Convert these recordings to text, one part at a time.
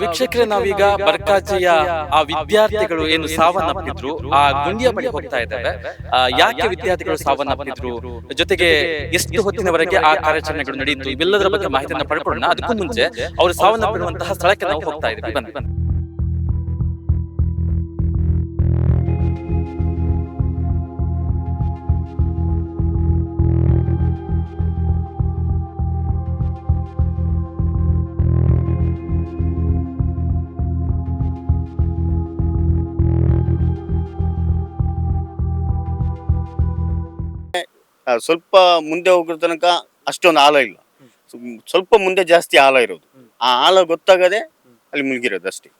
ವೀಕ್ಷಕರೇ ನಾವೀಗ ಬರ್ಕಾಜಿಯ ಆ ವಿದ್ಯಾರ್ಥಿಗಳು ಏನು ಸಾವನ್ನಪ್ಪಿದ್ರು? ಆ ಗುಂಡಿಯ ಬಳಿ ಹೋಗ್ತಾ ಇದ್ದಾರೆ. ಯಾಕೆ ವಿದ್ಯಾರ್ಥಿಗಳು ಸಾವನ್ನಪ್ಪಿದ್ರು? ಜೊತೆಗೆ ಎಷ್ಟು ಹೊತ್ತಿನವರೆಗೆ ಆ ಕಾರ್ಯಾಚರಣೆಗಳು ನಡೆಯಿತು? ಇವೆಲ್ಲದರ ಬಗ್ಗೆ ಮಾಹಿತಿಯನ್ನು ಪಡ್ಕೊಳ್ಳೋಣ. ಅದಕ್ಕೂ ಮುಂಚೆ ಅವರು ಸಾವನ್ನಪ್ಪಿರುವಂತಹ ಸ್ಥಳಕ್ಕೆ ನಾವು ಹೋಗ್ತಾ ಇದ್ದೀವಿ. ಬನ್ನಿ. ಸ್ವಲ್ಪ ಮುಂದೆ ಹೋಗಿರೋ ತನಕ ಅಷ್ಟೊಂದು ಆಳ ಇಲ್ಲ. ಸ್ವಲ್ಪ ಮುಂದೆ ಜಾಸ್ತಿ ಆಳ ಇರೋದು. ಆ ಆಳ ಗೊತ್ತಾಗದೆ ಅಲ್ಲಿ ಮುಳುಗಿರೋದು ಅಷ್ಟೇ.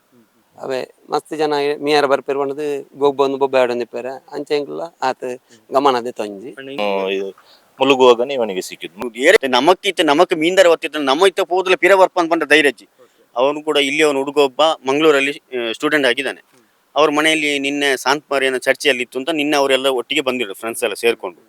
ಅವೇ ಮಸ್ತ್ ಜನ ಮಿಯಾರ ಬರ್ಪೇರು ಪಂಡದು ಗೊಬ್ಬೊಂದು ಬೊಬ್ಬೆ ಆಡೊಂದಿಪ್ಪೇರ ಅಂಚೆಂಕುಲ್ಲ ಆತ ಗಮನ ಅದೇ ತಂಜಿ ಇದು ಮುಳುಗುವಾಗನೇ ಇವನಿಗೆ ಸಿಕ್ಕಿದ್ದು. ಏರೆ ನಮಕ್ ಮೀನ್ದಾರ ಒತ್ತಿತ್ತ ನಮ್ಮ ಇತ್ತ ಹೋದ್ಲೆ ಪಿರ ಬರ್ಪ ಬಂದ ಧೈರ್ಯಜ್ಜಿ ಅವನು ಕೂಡ ಇಲ್ಲಿ ಅವನು ಹುಡುಗ ಒಬ್ಬ ಮಂಗಳೂರಲ್ಲಿ ಸ್ಟೂಡೆಂಟ್ ಆಗಿದ್ದಾನೆ. ಅವ್ರ ಮನೆಯಲ್ಲಿ ನಿನ್ನೆ ಶಾಂತ್ ಮಾರಿಯನ ಚರ್ಚೆಯಲ್ಲಿ ಇತ್ತು ಅಂತ ನಿನ್ನೆ ಅವರೆಲ್ಲ ಒಟ್ಟಿಗೆ ಬಂದಿರೋದು ಫ್ರೆಂಡ್ಸ್ ಎಲ್ಲ ಸೇರ್ಕೊಂಡು.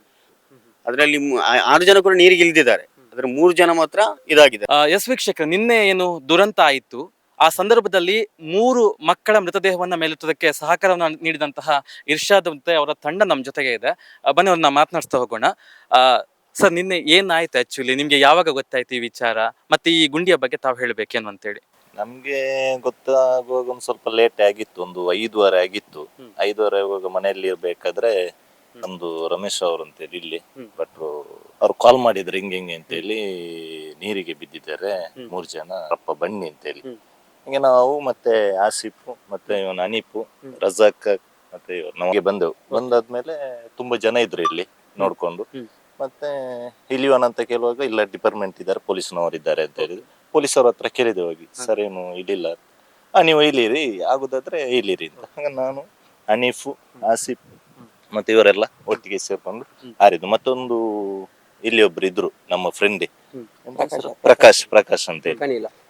ಅದರಲ್ಲಿ ಆರು ಜನ ಕೂಡ ನೀರಿಗೆ ಇಳಿದಿದ್ದಾರೆ ಅದ್ರ ಮೂರು ಜನ ಮಾತ್ರ ಇದಾಗಿದೆ. ಎಸ್ ವೀಕ್ಷಕ ನಿನ್ನೆ ಏನು ದುರಂತ ಆಯಿತು. ಆ ಸಂದರ್ಭದಲ್ಲಿ ಮೂರು ಮಕ್ಕಳ ಮೃತದೇಹವನ್ನ ಮೇಲೆತ್ತೋದಕ್ಕೆ ಸಹಕಾರವನ್ನು ನೀಡಿದಂತಹ ಇರ್ಷಾದ್ ಮತ್ತೆ ಅವರ ತಂಡ ನಮ್ಮ ಜೊತೆಗೆ ಇದೆ. ಆ, ಬನ್ನಿ ಅವ್ರನ್ನ ಮಾತನಾಡಿಸ್ತಾ ಹೋಗೋಣ. ಸರ್ ನಿನ್ನೆ ಏನಾಯ್ತು ಆಕ್ಚುಲಿ ನಿಮ್ಗೆ ಯಾವಾಗ ಗೊತ್ತಾಯ್ತು ಈ ವಿಚಾರ? ಮತ್ತೆ ಈ ಗುಂಡಿಯ ಬಗ್ಗೆ ತಾವು ಹೇಳ್ಬೇಕೇನು ಅಂತೇಳಿ? ನಮ್ಗೆ ಗೊತ್ತಾಗುವಾಗ ಒಂದು ಸ್ವಲ್ಪ ಲೇಟ್ ಆಗಿತ್ತು ಒಂದು ಐದುವರೆ ಆಗಿತ್ತು. ಹ್ಮ್. ಐದುವರೆ ಇವಾಗ ಮನೆಯಲ್ಲಿ ಇರ್ಬೇಕಾದ್ರೆ ನಮ್ದು ರಮೇಶ್ ಅವರು ಅಂತೇಳಿ ಇಲ್ಲಿ ಬಟ್ ಅವ್ರು ಕಾಲ್ ಮಾಡಿದ್ರು ಹಿಂಗೆ ಹಿಂಗೆ ಅಂತೇಳಿ ನೀರಿಗೆ ಬಿದ್ದಿದ್ದಾರೆ. ಮೂರ್ ಜನ ಅಪ್ಪ ಬನ್ನಿ ಅಂತೇಳಿ. ಹೇಳಿ ಹಿಂಗೆ ನಾವು ಮತ್ತೆ ಆಸಿಫ್ ಮತ್ತೆ ಇವನ್ ಅನೀಫು ಹ್ಮ್. ರಜಾಕ್ ಮತ್ತೆ ಇವ್ರು ನಮಗೆ ಬಂದೆವು. ಬಂದಾದ್ಮೇಲೆ ತುಂಬಾ ಜನ ಇದ್ರು ಇಲ್ಲಿ ನೋಡ್ಕೊಂಡು. ಮತ್ತೆ ಇಲಿವನ್ ಅಂತ ಕೇಳುವಾಗ ಇಲ್ಲ ಡಿಪಾರ್ಟ್ಮೆಂಟ್ ಇದ್ದಾರೆ ಪೊಲೀಸ್ನವರು ಇದ್ದಾರೆ ಅಂತ ಹೇಳಿದ್ರು ಪೊಲೀಸವ್ರ ಹತ್ರ ಕೇಳಿದೆ ಹೋಗಿ ಸರ್ ಏನು ಇಲ್ಲಿಲ್ಲ? ಆ ನೀವು ಇಲ್ಲಿರಿ ಆಗುದಾದ್ರೆ ಇಲ್ಲಿರಿ ಅಂತ. ಹಾಗೆ ನಾನು ಅನೀಫು ಆಸಿಫ್ ಮತ್ತೆ ಇವರೆಲ್ಲ ಒಟ್ಟಿಗೆ ಸೇರ್ಕೊಂಡು. ಹಾರಿದ್ದು ಮತ್ತೊಂದು ಇಲ್ಲಿ ಒಬ್ರು ಇದ್ರು ನಮ್ಮ ಫ್ರೆಂಡ್. ಪ್ರಕಾಶ್ ಪ್ರಕಾಶ್. ಅಂತ ಹೇಳಿ.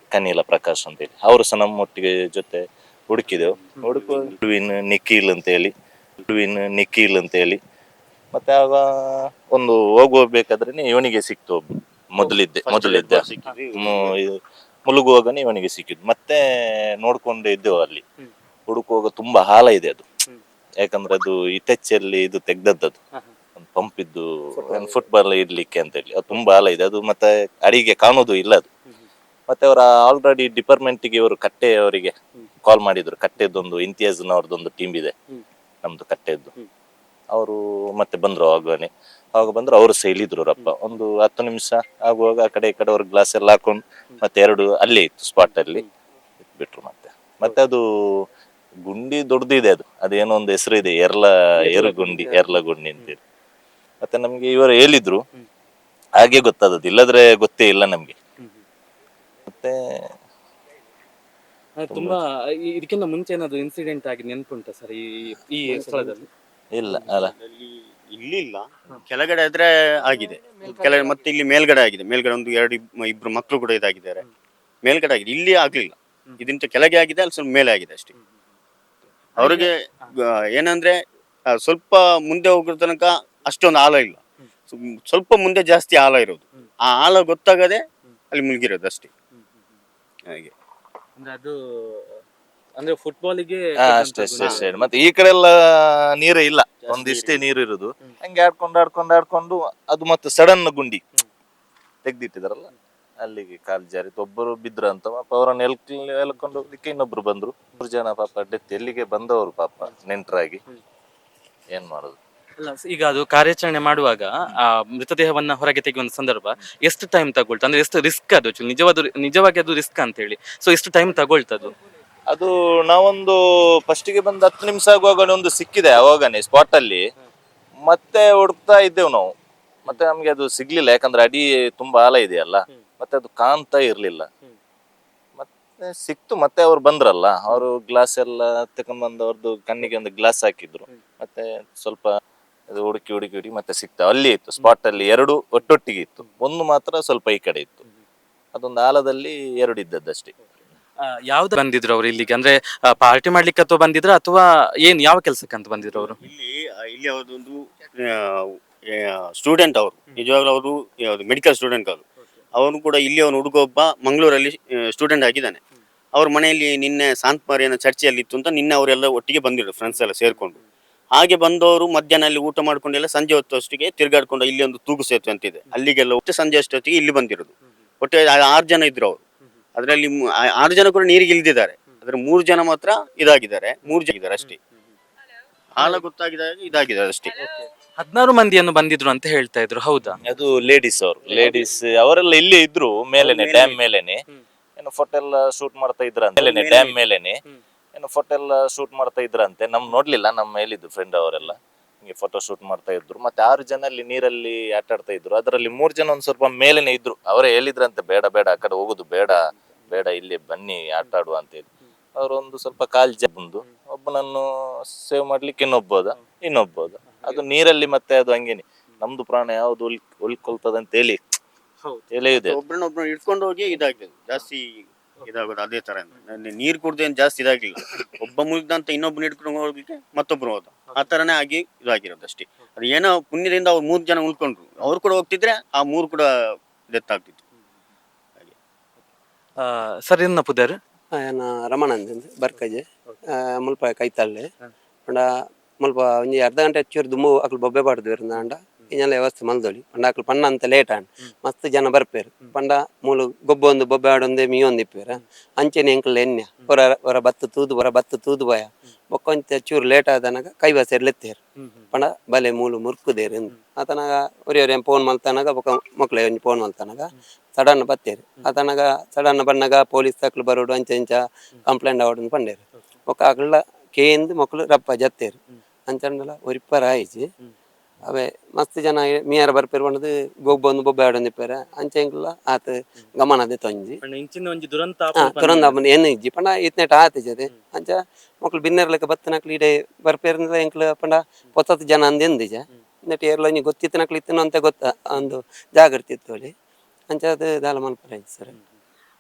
ಕನಿಲ. ಪ್ರಕಾಶ್ ಅಂತ ಹೇಳಿ. ಅವರು ಸಹ ನಮ್ಮೊಟ್ಟಿಗೆ ಜೊತೆ ಹುಡುಕಿದೆವು. ಹುಡುಕುವ ಡುವಿನ್ ನಿಖಿಲ್ ಅಂತ ಹೇಳಿ. ಡುವಿನ್ ನಿಖಿಲ್ ಅಂತ ಹೇಳಿ. ಮತ್ತೆ ಆಗ ಒಂದು ಹೋಗ್ಬೇಕಾದ್ರೆ ಇವನಿಗೆ ಸಿಕ್ತು ಒಬ್ಬ ಮೊದಲಿದ್ದೆ ಮೊದಲಿದ್ದೆ. ಮು- ಇದು ಇವನಿಗೆ ಸಿಕ್ಕಿದ್ದು. ಮತ್ತೆ ನೋಡ್ಕೊಂಡೇ ಇದ್ದೆವು ಅಲ್ಲಿ. ಹುಡುಕುವಾಗ ತುಂಬಾ ಹಾಲ ಇದೆ ಅದು. ಯಾಕಂದ್ರೆ ಅದು ಇತ್ತೀಚೆಯಲ್ಲಿ ಇದು ತೆಗ್ದದ್ದು. ಒಂದು ಪಂಪ್ ಇದ್ದು ಫುಟ್ಬಾಲ್ ಇಡ್ಲಿಕ್ಕೆ ಅಂತ ಹೇಳಿ ಅದು ತುಂಬಾ ಆಲ ಇದೆ. ಅದು ಮತ್ತೆ ಅಡಿಗೆ ಕಾಣೋದು ಇಲ್ಲ ಅದು. ಮತ್ತೆ ಅವರ ಆಲ್ರೆಡಿ ಡಿಪಾರ್ಟ್ಮೆಂಟ್ಗೆ ಇವರು ಕಟ್ಟೆ ಅವರಿಗೆ ಕಾಲ್ ಮಾಡಿದ್ರು. ಕಟ್ಟೆದೊಂದು ಇಂತಿಯಾಜ್ನವ್ರದ್ದೊಂದು ಟೀಮ್ ಇದೆ. ನಮ್ದು ಕಟ್ಟೆದ್ದು. ಅವರು ಮತ್ತೆ ಬಂದ್ರು ಆಗುವನೆ. ಅವಾಗ ಬಂದ್ರು ಅವರು ಸಹ ಇಳಿದ್ರು ರಪ್ಪ ಒಂದು ಹತ್ತು ನಿಮಿಷ ಆಗುವಾಗ ಆ ಕಡೆ ಈ ಕಡೆ ಅವ್ರ ಗ್ಲಾಸ್ ಎಲ್ಲ ಹಾಕೊಂಡು ಮತ್ತೆ ಎರಡು ಅಲ್ಲೇ ಇತ್ತು ಸ್ಪಾಟ್ ಅಲ್ಲಿ ಬಿಟ್ರು ಮತ್ತೆ. ಮತ್ತೆ ಅದು ಗುಂಡಿ ದೊಡ್ಡದಿದೆ ಅದು. ಅದೇನೋ ಒಂದು ಹೆಸರು ಇದೆ ಎರ್ಲ ಏರು ಗುಂಡಿ ಎರ್ಲ ಗುಂಡಿ ಅಂತೇಳಿ. ಮತ್ತೆ ನಮ್ಗೆ ಇವರು ಹೇಳಿದ್ರು ಹಾಗೆ ಗೊತ್ತಾದದ್ದು. ಇಲ್ಲದ್ರೆ ಗೊತ್ತೇ ಇಲ್ಲ ನಮ್ಗೆ. ಮತ್ತೆ ತುಂಬಾ ಈ- ಇದಕ್ಕಿಂತ ಮುಂಚೆ ಏನಾದ್ರು ಇನ್ಸಿಡೆಂಟ್ ಆಗಿ ನೆನ್ಪುಂಟಾ ಸರ್ ಈ ಈ ಸ್ಥಳದಲ್ಲಿ? ಇಲ್ಲ ಅಲ್ಲ. ಇಲ್ಲಿ ಇಲ್ಲ ಕೆಳಗಡೆ ಆದ್ರೆ ಆಗಿದೆ. ಕೆಳಗಡೆ ಮತ್ತೆ ಇಲ್ಲಿ ಮೇಲ್ಗಡೆ ಆಗಿದೆ. ಮೇಲ್ಗಡೆ ಒಂದು ಎರಡು ಇಬ್- ಇಬ್ರು ಮಕ್ಕಳು ಕೂಡ ಇದಾಗಿದ್ದಾರೆ. ಮೇಲ್ಗಡೆ ಆಗಿದೆ. ಇಲ್ಲಿ ಆಗ್ಲಿಲ್ಲ. ಇದಿಂತ ಕೆಳಗೆ ಆಗಿದೆ ಅಲ್ಲಿ ಸ್ವಲ್ಪ ಮೇಲೆ ಆಗಿದೆ ಅಷ್ಟೇ. ಅವರಿಗೆ ಏನಂದ್ರೆ ಆ, ಸ್ವಲ್ಪ ಮುಂದೆ ಹೋಗೋ ತನಕ ಅಷ್ಟೊಂದು ಆಳ ಇಲ್ಲ. ಸ್ವ- ಸ್ವಲ್ಪ ಮುಂದೆ ಜಾಸ್ತಿ ಆಳ ಇರೋದು. ಆ ಆಳ ಗೊತ್ತಾಗದೆ ಅಲ್ಲಿ ಮುಳುಗಿರೋದು ಅಷ್ಟೇ. ಹಾಗೆ. ಅಂದ್ರೆ ಅದು ಅಂದ್ರೆ ಫುಟ್ಬಾಲಿಗೆ ಹಾ, ಅಷ್ಟೇ ಅಷ್ಟೇ ಅಷ್ಟೇ. ಮತ್ತೆ ಈ ಕಡೆ ಎಲ್ಲ ನೀರೇ ಇಲ್ಲ. ಒಂದಿಷ್ಟೇ ನೀರು ಇರುದು. ಹಂಗೆ ಆಡ್ಕೊಂಡು ಆಡ್ಕೊಂಡು ಆಡ್ಕೊಂಡು ಅದು ಮತ್ತೆ ಸಡನ್ ಗುಂಡಿ ತೆಗ್ದಿಟ್ಟಿದಾರಲ್ಲ. ಅಲ್ಲಿಗೆ ಕಾಲು ಜಾರಿ ಒಬ್ಬರು ಬಿದ್ರು ಅಂತ ಪಾಪ ಅವರನ್ನು ಎಲ್ ಎಲ್ಕೊಂಡು ಹೋಗ್ಲಿಕ್ಕೆ ಇನ್ನೊಬ್ರು ಬಂದ್ರು. ಮೂರು ಜನ ಪಾಪ ಡೆತ್ ಎಲ್ಲಿಗೆ ಬಂದವರು ಪಾಪ ನೆಂಟರಾಗಿ. ಏನ್ ಮಾಡೋದು? ಅಲ್ಲ ಈಗ ಅದು ಕಾರ್ಯಾಚರಣೆ ಮಾಡುವಾಗ ಆ ಮೃತದೇಹವನ್ನ ಹೊರಗೆ ತೆಗೆಯುವ ಸಂದರ್ಭ ಎಷ್ಟು ಟೈಮ್ ತಗೊಳ್ತಾ? ಅಂದ್ರೆ ಎಷ್ಟು ರಿಸ್ಕ್ ಅದು actually? ನಿಜವಾದ ನಿಜವಾಗಿ ಅದು ರಿಸ್ಕ್ ಅಂತ ಹೇಳಿ. ಸೊ ಎಷ್ಟು ಟೈಮ್ ತಗೊಳ್ತದು ಅದು? ನಾವೊಂದು ಫಸ್ಟಿಗೆ ಬಂದು ಹತ್ತು ನಿಮಿಷ ಆಗುವಾಗ ಒಂದು ಸಿಕ್ಕಿದೆ ಅವಾಗನೇ ಸ್ಪಾಟ್ ಅಲ್ಲಿ. ಮತ್ತೆ ಹುಡುಕ್ತಾ ಇದ್ದೆವು ನಾವು. ಮತ್ತೆ ನಮ್ಗೆ ಅದು ಸಿಗ್ಲಿಲ್ಲ. ಯಾಕಂದ್ರೆ ಅಡಿ ತುಂಬಾ ಆಲ ಇದೆಯಲ್ಲ. ಮತ್ತೆ ಅದು ಕಾಣ್ತಾ ಇರ್ಲಿಲ್ಲ. ಮತ್ತೆ ಸಿಕ್ತು ಮತ್ತೆ ಅವ್ರು ಬಂದ್ರಲ್ಲ ಅವರು ಗ್ಲಾಸ್ ಎಲ್ಲ ತಕೊಂಡ್ಬಂದು ಅವ್ರದ್ದು ಕಣ್ಣಿಗೆ ಒಂದು ಗ್ಲಾಸ್ ಹಾಕಿದ್ರು. ಮತ್ತೆ ಸ್ವಲ್ಪ ಅದು ಹುಡುಕಿ ಹುಡುಕಿ ಹುಡುಕಿ ಮತ್ತೆ ಸಿಕ್ತ. ಅಲ್ಲಿ ಇತ್ತು ಸ್ಪಾಟ್ ಅಲ್ಲಿ ಎರಡು ಒಟ್ಟೊಟ್ಟಿಗೆ ಇತ್ತು. ಒಂದು ಮಾತ್ರ ಸ್ವಲ್ಪ ಈ ಕಡೆ ಇತ್ತು. ಅದೊಂದು ಆಲದಲ್ಲಿ ಎರಡು ಇದ್ದದ್ದಷ್ಟೇ. ಯಾವ್ದು ಬಂದಿದ್ರು ಅವ್ರು ಇಲ್ಲಿಗೆ? ಅಂದ್ರೆ ಪಾರ್ಟಿ ಮಾಡ್ಲಿಕ್ಕೆ ಅಥವಾ ಬಂದಿದ್ರ? ಅಥವಾ ಏನ್ ಯಾವ ಕೆಲ್ಸಕ್ಕೆ ಅಂತ ಬಂದಿದ್ರು ಅವರು? ಇಲ್ಲಿ ಇಲ್ಲಿ ಅವ್ರದ್ದೊಂದು ಸ್ಟೂಡೆಂಟ್ ಅವರು. ನಿಜವಾಗ್ಲೂ ಅವರು ಯಾವುದು ಮೆಡಿಕಲ್ ಸ್ಟೂಡೆಂಟ್ ಅವರು. ಅವನು ಕೂಡ ಇಲ್ಲಿ ಅವನು ಹುಡುಗ ಒಬ್ಬ ಮಂಗಳೂರಲ್ಲಿ ಸ್ಟೂಡೆಂಟ್ ಆಗಿದ್ದಾನೆ. ಅವ್ರ ಮನೆಯಲ್ಲಿ ನಿನ್ನೆ ಶಾಂತಮಾರಿಯನ ಚರ್ಚೆಯಲ್ಲಿ ಇತ್ತು ಅಂತ ನಿನ್ನೆ ಅವರೆಲ್ಲ ಒಟ್ಟಿಗೆ ಬಂದಿದ್ರು ಫ್ರೆಂಡ್ಸ್ ಎಲ್ಲ ಸೇರ್ಕೊಂಡು. ಹಾಗೆ ಬಂದವರು ಮಧ್ಯಾಹ್ನ ಅಲ್ಲಿ ಊಟ ಮಾಡ್ಕೊಂಡೆಲ್ಲ ಸಂಜೆ ಹೊತ್ತು ಅಷ್ಟಿಗೆ ತಿರ್ಗಾಡ್ಕೊಂಡು ಇಲ್ಲಿ ಒಂದು ತೂಗು ಸೇತುವೆ ಅಂತಿದೆ. ಅಲ್ಲಿಗೆಲ್ಲ ಒಟ್ಟು ಸಂಜೆ ಅಷ್ಟೊತ್ತಿಗೆ ಇಲ್ಲಿ ಬಂದಿರೋದು. ಒಟ್ಟು ಆರು ಜನ ಇದ್ರು ಅವರು. ಅದರಲ್ಲಿ ಆರು ಜನ ಕೂಡ ನೀರಿಗೆ ಇಳಿದಿದ್ದಾರೆ ಅದ್ರ ಮೂರು ಜನ ಮಾತ್ರ ಇದಾಗಿದ್ದಾರೆ. ಮೂರು ಜನ ಇದ್ದಾರೆ ಅಷ್ಟೇ. ಆಳ ಗೊತ್ತಾಗಿದಾಗ ಇದಾಗಿದ್ದಾರೆ ಅಷ್ಟೇ. ಹದಿನಾರು ಮಂದಿಯನ್ನು ಬಂದಿದ್ರು ಅಂತ ಹೇಳ್ತಾ ಇದ್ರು ಹೌದಾ? ಅದು ಲೇಡೀಸ್ ಅವರು. ಲೇಡೀಸ್ ಅವರೆಲ್ಲ ಇಲ್ಲೇ ಇದ್ರು ಮೇಲೆನೆ. ಡ್ಯಾಮ್ ಮೇಲೆನೆ. ಏನು ಫೋಟೋ ಎಲ್ಲ ಶೂಟ್ ಮಾಡ್ತಾ ಇದ್ರಂತೆ. ಮೇಲೆನೆ. ಡ್ಯಾಮ್ ಮೇಲೆನೆ. ಏನು ಫೋಟೋ ಎಲ್ಲ ಶೂಟ್ ಮಾಡ್ತಾ ಇದ್ರಂತೆ. ನಮ್ ನೋಡ್ಲಿಲ್ಲ ನಮ್ಮ ಮೇಲಿದ್ದು ಫ್ರೆಂಡ್ ಅವರೆಲ್ಲ. ಹಿಂಗೆ ಫೋಟೋ ಶೂಟ್ ಮಾಡ್ತಾ ಇದ್ರು. ಮತ್ತೆ ಆರು ಜನ ಅಲ್ಲಿ ನೀರಲ್ಲಿ ಆಟ ಆಡ್ತಾ ಇದ್ರು. ಅದರಲ್ಲಿ ಮೂರ್ ಜನ ಒಂದ್ ಸ್ವಲ್ಪ ಮೇಲೆನೆ ಇದ್ರು. ಅವರೇ ಹೇಳಿದ್ರಂತೆ ಬೇಡ ಬೇಡ ಆ ಕಡೆ ಹೋಗುದು ಬೇಡ. ಬೇಡ ಇಲ್ಲಿ ಬನ್ನಿ ಆಟ ಆಡುವ ಅಂತ ಹೇಳಿ. ಅವರೊಂದು ಸ್ವಲ್ಪ ಕಾಲ್ ಬಂದು ಒಬ್ಬನನ್ನು ಸೇವ್ ಮಾಡ್ಲಿಕ್ಕೆ ಇನ್ನೊಬ್ಬೋದ ಇನ್ನೊಬ್ಬೋದ. ಅದು ನೀರಲ್ಲಿ ಮತ್ತೆ ಅದು ಹಂಗೇನೆ. ನಮ್ದು ಪ್ರಾಣ ಯಾವ್ದು ಉಳ್ ಉಳ್ಕೊಳ್ತದ ಅಂತ ಹೇಳಿ ಹೌದು. ಎಳೆಯುದೆ ಒಬ್ರನ್ನೊಬ್ರು ಇಟ್ಕೊಂಡು ಹೋಗಿ ಇದಾಗ್ತದೆ. ಜಾಸ್ತಿ ಇದಾಗೋದು ಅದೇ ತರ ನೀರು ಕುಡ್ದೇನ್ ಜಾಸ್ತಿ ಇದಾಗ್ಲಿಲ್ಲ. ಒಬ್ಬ ಮುಗಿದಂತ ಇನ್ನೊಬ್ಬನ ಹಿಡ್ಕೊಂಡು ಹೋಗ್ಲಿಕ್ಕೆ ಮತ್ತೊಬ್ರು ಹೋದ ಆ ತರನೇ ಆಗಿ ಇದಾಗಿರೋದು ಅಷ್ಟೇ. ಅದು ಏನೋ ಪುಣ್ಯದಿಂದ ಅವ್ರು ಮೂರ್ ಜನ ಉಳ್ಕೊಂಡ್ರು. ಅವ್ರು ಕೂಡ ಹೋಗ್ತಿದ್ರೆ ಆ ಮೂರು ಕೂಡ ಡೆತ್ ಆಗ್ತಿತ್ತು. ಆ, ಸರ್ ಇನ್ನ ಪುದರ್ ರಮಾನಂದ್ ಬರ್ಕಜೆ. ಆ, ಮುಲ್ಪ ಕೈತಾಳೆ ಪಂಡ ಮುಲ್ಪ ಒಂಜಿ ಅರ್ಧ ಗಂಟೆ ಹೆಚ್ಚೂರು ದುಮ್ಮು ಅಕ್ಲು ಬೊಬ್ಬೆ ಪಾಡ್ದು ಅಂಡ. ಇನ್ನೆಲ್ಲ ವ್ಯವಸ್ಥೆ ಮಲ್ದೊಳಿ. ಪಂಡ ಅಕ್ಲು ಪಣ್ಣ ಅಂತ ಲೇಟ್ ಆಂಡ್ ಮಸ್ತ್ ಜನ ಬರ್ಪೇರು. ಪಂಡ ಮೂಲು ಗೊಬ್ಬ ಒಂದು ಬೊಬ್ಬೆ ಆಡೊಂದೆ ಮೀ ಒಂದು ಇಪ್ಪೇರ. ಅಂಚೆನೆ ಎಂಕಲ್ ಎಣ್ಣೆ ಹೊರ ಹೊರ ಬತ್ತು ತೂದು ಹೊರ ಬತ್ತು ತೂದು ಬಯ. ಬೊಕ್ಕೊಂಚ ಚೂರು ಲೇಟ್ ಆದನಾಗ ಕೈ ಬಸೇರ್ ಲೆತ್ತೇರು ಪಂಡ ಬಲೆ ಮೂಲು ಮುರ್ಕುದೇರು ಎಂದು. ಆತನಾಗ ಒರಿಯೊರೆ ಒರಿ ಫೋನ್ ಮಲ್ತಾನಾಗ ಬೊಕ್ಕ ಮಕ್ಕಳ ಒಂಜಿ ಫೋನ್ ಮಲ್ತಾನಾಗ ಸಡನ್ ಬತ್ತೇರು. ಆತನಾಗ ಸಡನ್ ಬಣ್ಣಗ ಪೊಲೀಸ್ ತಕ್ಲು ಬರೋಡು ಅಂಚೆ ಇಂಚ ಕಂಪ್ಲೇಂಟ್ ಆವಡನ್ ಪಂಡೇರು. ಬೊಕ್ಕ ಅಕ್ಲ ಕೇಂದು ಮಕ್ಕಳು ರಪ್ಪ ಜತ್ತೇರು. ಅಂಚಂಡಲ ಒರಿಪ್ಪರ ಆಯ್ಚಿ ಅವೇ ಮಸ್ತ್ ಜನ ಮೀಯಾರ ಬರ್ಪೇರ್ ಪಂಡದು ಗೊಬ್ಬ ಒಂದು ಬೊಬ್ಬೆ ಆಡೊಂದು ಇಪ್ಪೇರ ಅಂಚೆ ಎಂಕ್ಲ ಆತ ಗಮನದ ತೊಂಜಿ. ಇಂಚಿನ ಒಂಜಿ ದುರಂತ ತುರಂದ ಏನು ಇಜ್ಜಿ ಪಂಡ ಇತ್ನೆಟ ಆತ ಜದೆ ಅಂಚ ಮಕ್ಕಳು ಬಿನ್ನರ್ ಲೆಕ್ಕ ಬತ್ತನಕ್ಲು ಇಡೆ ಬರ್ಪೇರಿಂದ ಎಂಕ್ಲು ಪಂಡ ಪೊತ್ತತ್ತು ಜನ ಅಂದ ಎಂದಿಜ ನೆಟ್ ಏರ್ಲ ಒಂಜಿ ಗೊತ್ತಿತ್ತನಕ್ಲು ಇತ್ತನು ಅಂತ ಗೊತ್ತ ಒಂದು ಜಾಗೃತಿ ಇತ್ತು ಅಲ್ಲಿ. ಅಂಚ ಅದು ದಾಲ ಮಲ್ಪರ ಸರ್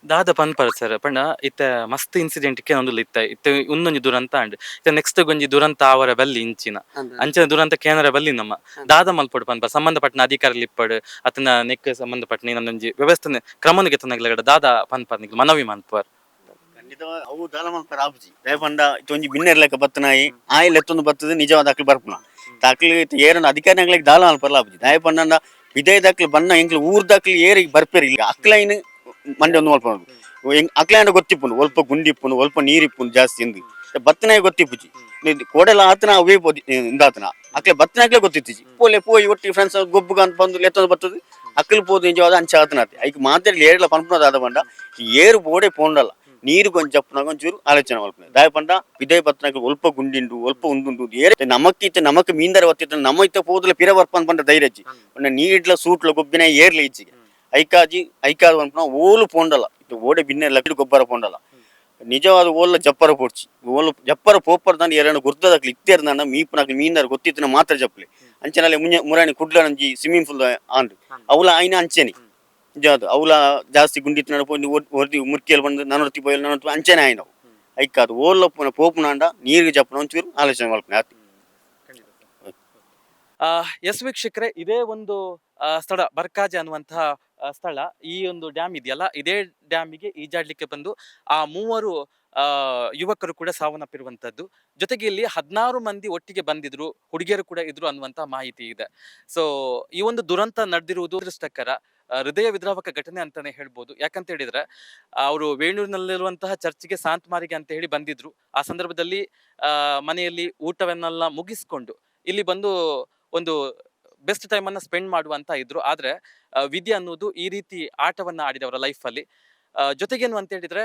ದಾದ ಪನ್ಪರ್ ಸರ್ ಪಂಡ ಇತ್ತ ಮಸ್ತ್ ಇನ್ಸಿಡೆಂಟ್ ಕೆ ಒಂದು ಇತ್ತ ಇತ್ತ ಉನ್ನೊಂಜಿ ದುರಂತ ಅಂಡ್ ಇತ್ತ ನೆಕ್ಸ್ಟ್ ಗೊಂಜಿ ದುರಂತ ಅವರ ಬಲ್ಲಿ ಇಂಚಿನ. ಅಂಚಿನ ದುರಂತ ಕೇಂದ್ರ ಬಲ್ಲಿ ನಮ್ಮ. ದಾದ ಮಲ್ಪಡು ಪನ್ಪ ಸಂಬಂಧಪಟ್ಟನ ಅಧಿಕಾರಿ ಇಪ್ಪಡು ಅತನ ನೆಕ್ ಸಂಬಂಧಪಟ್ಟ ನನ್ನೊಂಜಿ ವ್ಯವಸ್ಥೆ ಕ್ರಮನಿಗೆ ತನಗಲ ದಾದ ಪನ್ಪರ್ ನಿಕ್ಲು ಮನವಿ ಮನ್ಪರ್ ಅವು ದಾಲ ಮಲ್ಪರ ಆಪುಜಿ. ದಯಪಂಡ ಒಂಜಿ ಬಿನ್ನೆರ್ ಲೆಕ್ಕ ಬತ್ತನಾಯಿ ಆಯಿಲ್ ಎತ್ತೊಂದು ಬರ್ತದೆ ನಿಜವಾದ ಅಕ್ಲು ಬರ್ಪುನ. ತಾಕ್ಲಿ ಏರನ್ನ ಅಧಿಕಾರಿಗಳಿಗೆ ದಾಲ ಮಲ್ಪರ್ ಆಪುಜಿ. ದಯಪಂಡ ವಿಧೇಯದಾಕ್ಲು ಬನ್ನ ಎಂಕ್ಲು ಊರ್ದಾಕ್ಲು ಏರಿಗೆ ಬರ್ಪೇರಿ ಇಲ್ಲ ಅಕ್ಲೈನ್ ಮಂಡೆ ಒಂದು ಮಲ್ಪ ಅಕ್ಲೈಂಡ ಗೊತ್ತಿಪ್ಪುನು ಒಲ್ಪ ಗುಂಡಿಪ್ಪುನು ಒಲ್ಪ ನೀರಿಪ್ಪುನು ಜಾಸ್ತಿ ಎಂದು ಬತ್ತನಾಯಿ ಗೊತ್ತಿಪ್ಪುಜಿ ಕೋಡೆಲ್ಲ ಆತನ ಅವೇ ಪೋದಿ ಇಂದಾತನ ಅಕ್ಲೆ ಬತ್ತನಾಗ್ಲೇ ಗೊತ್ತಿತ್ತಿಜಿ ಪೋಲೆ ಪೋಯಿ ಒಟ್ಟಿ ಫ್ರೆಂಡ್ಸ್ ಗೊಬ್ಬುಗ ಅಂತ ಬಂದು ಎತ್ತೊಂದು ಬತ್ತದು ಅಕ್ಕಲು ಪೋದು ನಿಜವಾದ ಅಂಚ ಆತನಾತಿ ಐಕ್ ಮಾತಾಡಿ ಏರ್ಲ ಪನ್ಪುನದಾದ ಬಂಡ ಏರು ಬೋಡೆ ಪೋಂಡಲ್ಲ ನೀರು ಕೊಂಚ ಜಪ್ಪನಾಗ ಒಂಚೂರು ಆಲೋಚನೆ ಮಲ್ಪನೆ ದಾಯ ಪಂಡ ವಿದಯ ಪತ್ನಾಗ ಒಲ್ಪ ಗುಂಡಿಂಡು ಒಲ್ಪ ಉಂದುಂಡು ಏರೆ ನಮಕ್ಕಿತ್ತ ನಮಕ್ ಮೀಂದರ ಒತ್ತಿತ್ತ ನಮ್ಮ ಇತ್ತ ಪೋದಲ ಪಿರ ಬರ್ಪನ್ ಪಂಡ ಧೈರ್ಯಜ್ಜಿ ಒಂದ ನೀಡ್ಲ ಸೂಟ್ಲ ಗೊಬ್ಬಿನ ಏರ್ಲ ಇಚ್ಚಿಗೆ ಐಕಾಜಿ ಐಕಾದ ಅಂತ ಓಲು ಪೋಂಡಲ. ಇದು ಓಡೆ ಬಿನ್ನೆ ಲಕ್ಷ ಗೊಬ್ಬರ ಪೋಂಡಲ. ನಿಜವಾದ ಓಲ್ಲ ಜಪ್ಪರ ಪೋಡ್ಚಿ ಓಲು ಜಪ್ಪರ ಪೋಪರ್ ದಾಂಡ್ ಎರಡು ಗುರ್ದದಾಕ್ಲಿ ಇತ್ತೇರ್ ನನ್ನ ಮೀಪನಾಕ್ಲಿ ಮೀಂದರ ಗೊತ್ತಿತ್ತಿನ ಮಾತ್ರ ಜಪ್ಪಲಿ. ಅಂಚನಲ್ಲಿ ಮುಂಜೆ ಮುರಾಣಿ ಕುಡ್ಲ ನಂಜಿ ಸ್ವಿಮ್ಮಿಂಗ್ ಪೂಲ್ ಆನ್ ಅವಲ ಐನ ಅಂಚೆನಿ. ನಿಜವಾದ ಅವಲ ಜಾಸ್ತಿ ಗುಂಡಿತ್ತು ನಡಪು ಹೊರದಿ ಮುರ್ಕಿಯಲ್ಲಿ ಬಂದು ನನ್ನೊತ್ತಿ ಪೋಯಲ್ ನನ್ನೊತ್ತಿ ಅಂಚೆನೆ ಆಯ್ನವು. ಐಕಾದು ಓಲ್ಲ ಪೋಪುನಾಂಡ ನೀರಿಗೆ ಜಪ್ಪನ ಒಂಚೂರು ಆಲೋಚನೆ ಮಾಡ್ಕೊಂಡು ಆ, ಎಸ್ ವೀಕ್ಷಕರೇ ಇದೇ ಒಂದು ಸ್ಥಳ ಬರ್ಕಾಜೆ ಅನ್ನುವಂತಹ ಸ್ಥಳ ಈ ಒಂದು ಡ್ಯಾಮ್ ಇದೆಯಲ್ಲ, ಇದೇ ಡ್ಯಾಮಿಗೆ ಈಜಾಡ್ಲಿಕ್ಕೆ ಬಂದು ಆ ಮೂವರು ಯುವಕರು ಕೂಡ ಸಾವನ್ನಪ್ಪಿರುವಂತದ್ದು ಜೊತೆಗೆ ಇಲ್ಲಿ ಹದಿನಾರು ಮಂದಿ ಒಟ್ಟಿಗೆ ಬಂದಿದ್ರು, ಹುಡುಗಿಯರು ಕೂಡ ಇದ್ರು ಅನ್ನುವಂತ ಮಾಹಿತಿ ಇದೆ. ಸೊ ಈ ಒಂದು ದುರಂತ ನಡೆದಿರುವುದು ಅದೃಷ್ಟಕರ ಹೃದಯ ವಿದ್ರಾವಕ ಘಟನೆ ಅಂತಾನೆ ಹೇಳ್ಬೋದು. ಯಾಕಂತ ಹೇಳಿದ್ರೆ, ಅವರು ವೇಣೂರಿನಲ್ಲಿರುವಂತಹ ಚರ್ಚ್ಗೆ ಸಾಂತ್ಮಾರಿಗೆ ಅಂತ ಹೇಳಿ ಬಂದಿದ್ರು. ಆ ಸಂದರ್ಭದಲ್ಲಿ ಮನೆಯಲ್ಲಿ ಊಟವನ್ನೆಲ್ಲ ಮುಗಿಸ್ಕೊಂಡು ಇಲ್ಲಿ ಬಂದು ಒಂದು ಬೆಸ್ಟ್ ಟೈಮ್ ಅನ್ನ ಸ್ಪೆಂಡ್ ಮಾಡುವಂತ ಇದ್ರು. ಆದ್ರೆ ವಿದ್ಯೆ ಅನ್ನೋದು ಈ ರೀತಿ ಆಟವನ್ನ ಆಡಿದೆ ಅವರ ಲೈಫ್ ಅಲ್ಲಿ. ಆ, ಜೊತೆಗೇನು ಅಂತ ಹೇಳಿದ್ರೆ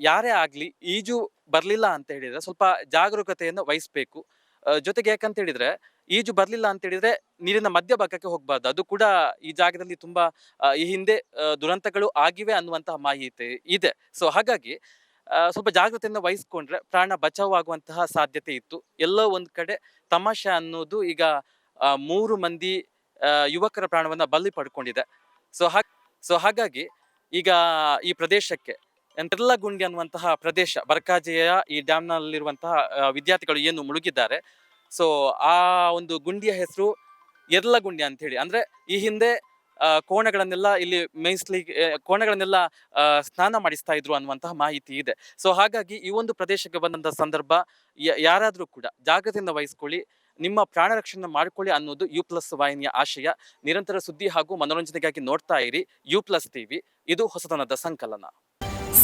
ಯಾರೇ ಆಗಲಿ ಈಜು ಬರಲಿಲ್ಲ ಅಂತ ಹೇಳಿದ್ರೆ ಸ್ವಲ್ಪ ಜಾಗರೂಕತೆಯನ್ನು ವಹಿಸ್ಬೇಕು. ಜೊತೆಗೆ ಯಾಕಂತ ಹೇಳಿದ್ರೆ ಈಜು ಬರಲಿಲ್ಲ ಅಂತ ಹೇಳಿದ್ರೆ ನೀರಿನ ಮಧ್ಯಭಾಗಕ್ಕೆ ಹೋಗಬಾರ್ದು. ಅದು ಕೂಡ ಈ ಜಾಗದಲ್ಲಿ ತುಂಬಾ ಈ ಹಿಂದೆ ದುರಂತಗಳು ಆಗಿವೆ ಅನ್ನುವಂತಹ ಮಾಹಿತಿ ಇದೆ. ಸೊ ಹಾಗಾಗಿ ಸ್ವಲ್ಪ ಜಾಗ್ರತೆಯನ್ನು ವಹಿಸ್ಕೊಂಡ್ರೆ ಪ್ರಾಣ ಬಚಾವ್ ಆಗುವಂತಹ ಸಾಧ್ಯತೆ ಇತ್ತು. ಎಲ್ಲೋ ಒಂದ್ ಕಡೆ ತಮಾಷೆ ಅನ್ನೋದು ಈಗ ಮೂರು ಮಂದಿ ಯುವಕರ ಪ್ರಾಣವನ್ನ ಬಲಿ ಪಡ್ಕೊಂಡಿದೆ. ಸೊ ಹಾಗ್ ಸೊ ಹಾಗಾಗಿ ಈಗ ಈ ಪ್ರದೇಶಕ್ಕೆ ಗುಂಡಿ ಅನ್ನುವಂತಹ ಪ್ರದೇಶ, ಬರ್ಕಾಜೆಯ ಈ ಡ್ಯಾಮ್ನಲ್ಲಿರುವಂತಹ ವಿದ್ಯಾರ್ಥಿಗಳು ಏನು ಮುಳುಗಿದ್ದಾರೆ. ಸೊ ಆ ಒಂದು ಗುಂಡಿಯ ಹೆಸರು ಗುಂಡಿ ಅಂತ ಹೇಳಿ ಅಂದ್ರೆ ಈ ಹಿಂದೆ ಕೋಣಗಳನ್ನೆಲ್ಲ ಇಲ್ಲಿ ಮೇಯಿಸ್ಲಿ ಕೋಣಗಳನ್ನೆಲ್ಲ ಸ್ನಾನ ಮಾಡಿಸ್ತಾ ಇದ್ರು ಅನ್ನುವಂತಹ ಮಾಹಿತಿ ಇದೆ. ಸೊ ಹಾಗಾಗಿ ಈ ಒಂದು ಪ್ರದೇಶಕ್ಕೆ ಬಂದಂತಹ ಸಂದರ್ಭ ಯಾರಾದ್ರೂ ಕೂಡ ಜಾಗ್ರತೆಯಿಂದ ವಹಿಸ್ಕೊಳ್ಳಿ. ನಿಮ್ಮ ಪ್ರಾಣ ರಕ್ಷಣೆ ಮಾಡಿಕೊಳ್ಳಿ ಅನ್ನೋದು ಯು ಪ್ಲಸ್ ವಾಹಿನಿಯ ಆಶಯ. ನಿರಂತರ ಸುದ್ದಿ ಹಾಗೂ ಮನೋರಂಜನೆಗಾಗಿ ನೋಡ್ತಾ ಇರಿ ಯು ಪ್ಲಸ್ ಟಿವಿ. ಇದು ಹೊಸತನದ ಸಂಕಲನ.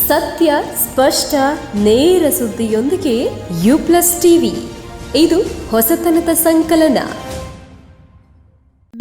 ಸತ್ಯ, ಸ್ಪಷ್ಟ, ನೇರ ಸುದ್ದಿಯೊಂದಿಗೆ ಯು ಪ್ಲಸ್ ಟಿವಿ. ಇದು ಹೊಸತನದ ಸಂಕಲನ.